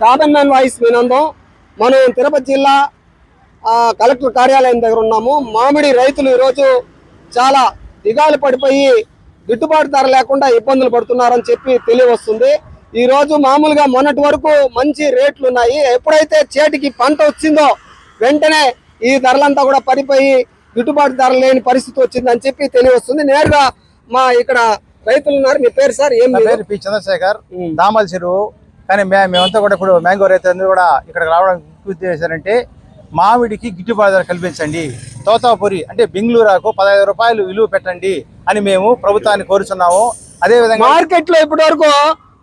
Common man voice వినందం మనం తిరుపతి జిల్లా collector కార్యాలయం దగ్గర ఉన్నాము. మామిడి రైతులు ఈరోజు చాలా దిగాలు పడిపోయి గిట్టుబాటు ధర లేకుండా ఇబ్బందులు పడుతున్నారని చెప్పి తెలియవస్తుంది. ఈ రోజు మామూలుగా మొన్నటి వరకు మంచి రేట్లు ఉన్నాయి. ఎప్పుడైతే చేతికి పంట వచ్చిందో వెంటనే ఈ ధరలంతా కూడా పడిపోయి గిట్టుబాటు ధర లేని పరిస్థితి వచ్చిందని చెప్పి తెలియవస్తుంది. నేరుగా మా ఇక్కడ రైతులు ఉన్నారు. మీ పేరు సార్? ఏం? పేరు పి. చంద్రశేఖర్. ఉమ్. దామల చెరువు. కానీ మే మేమంతా కూడా ఇప్పుడు మ్యాంగో రైతులందరూ కూడా ఇక్కడికి రావడానికి ముఖ్య ఉద్దేశం ఏంటంటే మామిడికి గిట్టుబాటు ధర కల్పించండి. తోతాపురి అంటే బెంగళూరుకు పదహైదు రూపాయలు విలువ పెట్టండి అని మేము ప్రభుత్వాన్ని కోరుచున్నాము. అదే విధంగా మార్కెట్లో ఇప్పటి వరకు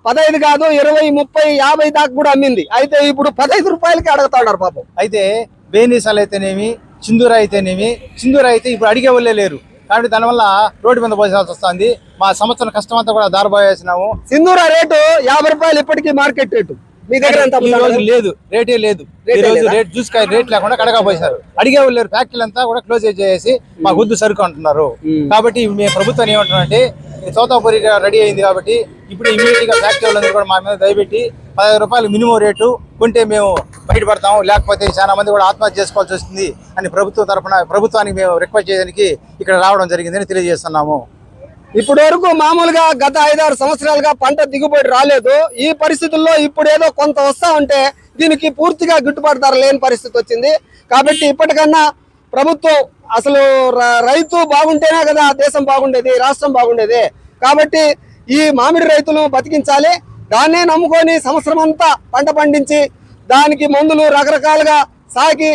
పదహైదు కాదు ఇరవై ముప్పై యాభై దాకా కూడా అమ్మింది. అయితే ఇప్పుడు పదహైదు రూపాయలకి అడుగుతాడారు పాపం. అయితే బేనీసాలు అయితేనేమి చిందూర అయితేనేమి చిందూర అయితే ఇప్పుడు అడిగే వాళ్ళే లేరు. కాబట్టి దానివల్ల రోడ్డు మీద పోసాల్సి వస్తుంది. మా సంవత్సరం కష్టం అంతా కూడా దారిపోయేసినాము సింధూర రేటు యాభై రూపాయలు ఇప్పటికీ మార్కెట్ రేటు. మీ దగ్గర ఈ రోజు? లేదు. రేటే లేదు. ఈ రేటే రోజు లేదా? రేట్ లేకుండా కడగా పోసారు అడిగే వాళ్ళు లేరు. ఫ్యాక్టరీలు అంతా కూడా క్లోజ్ చేసి మా గుద్దు సరుకు అంటున్నారు. కాబట్టి మేము ప్రభుత్వం ఏమంటున్నారంటే ఈ రెడీ అయింది కాబట్టి ఇప్పుడు ఇమీడియట్గా ఫ్యాక్టరీ వాళ్ళందరూ కూడా మా మీద దయపెట్టి పదహారు రూపాయలు మినిమం రేటు కొంటే మేము బయటపడతాము. లేకపోతే చాలా మంది కూడా ఆత్మహత్య చేసుకోవాల్సి వస్తుంది అని ప్రభుత్వం తరఫున ప్రభుత్వానికి మేము రిక్వెస్ట్ చేయడానికి ఇక్కడ రావడం జరిగిందని తెలియజేస్తున్నాము. ఇప్పటి వరకు మామూలుగా గత ఐదారు సంవత్సరాలుగా పంట దిగుబడి రాలేదు. ఈ పరిస్థితుల్లో ఇప్పుడు ఏదో కొంత వస్తా ఉంటే దీనికి పూర్తిగా గిట్టుబాటు ధర లేని పరిస్థితి వచ్చింది. కాబట్టి ఇప్పటికన్నా ప్రభుత్వం అసలు రైతు బాగుంటేనే కదా దేశం బాగుండేది రాష్ట్రం బాగుండేది. కాబట్టి ఈ మామిడి రైతులు బతికించాలి దాన్నే నమ్ముకొని సంవత్సరం అంతా పంట పండించి దానికి మందులు రకరకాలుగా సాకి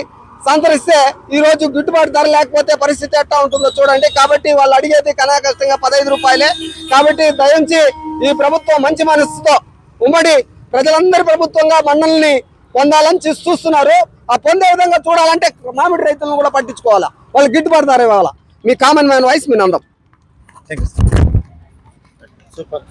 సంతరిస్తే ఈరోజు గిట్టుబాటు ధర లేకపోతే పరిస్థితి ఎట్టా ఉంటుందో చూడండి. కాబట్టి వాళ్ళు అడిగేది కష్టంగా పదహైదు రూపాయలే. కాబట్టి దయించి ఈ ప్రభుత్వం మంచి మనసుతో ఉమ్మడి ప్రజలందరి ప్రభుత్వంగా మండలిని పొందాలని చూస్తున్నారు. ఆ పొందే విధంగా చూడాలంటే మామిడి రైతులను కూడా పట్టించుకోవాలా? వాళ్ళు గిట్టుబాటు ధర ఇవ్వాలా మీ కామన్ మ్యాన్ వాయిస్ మీ నందం. Thank you super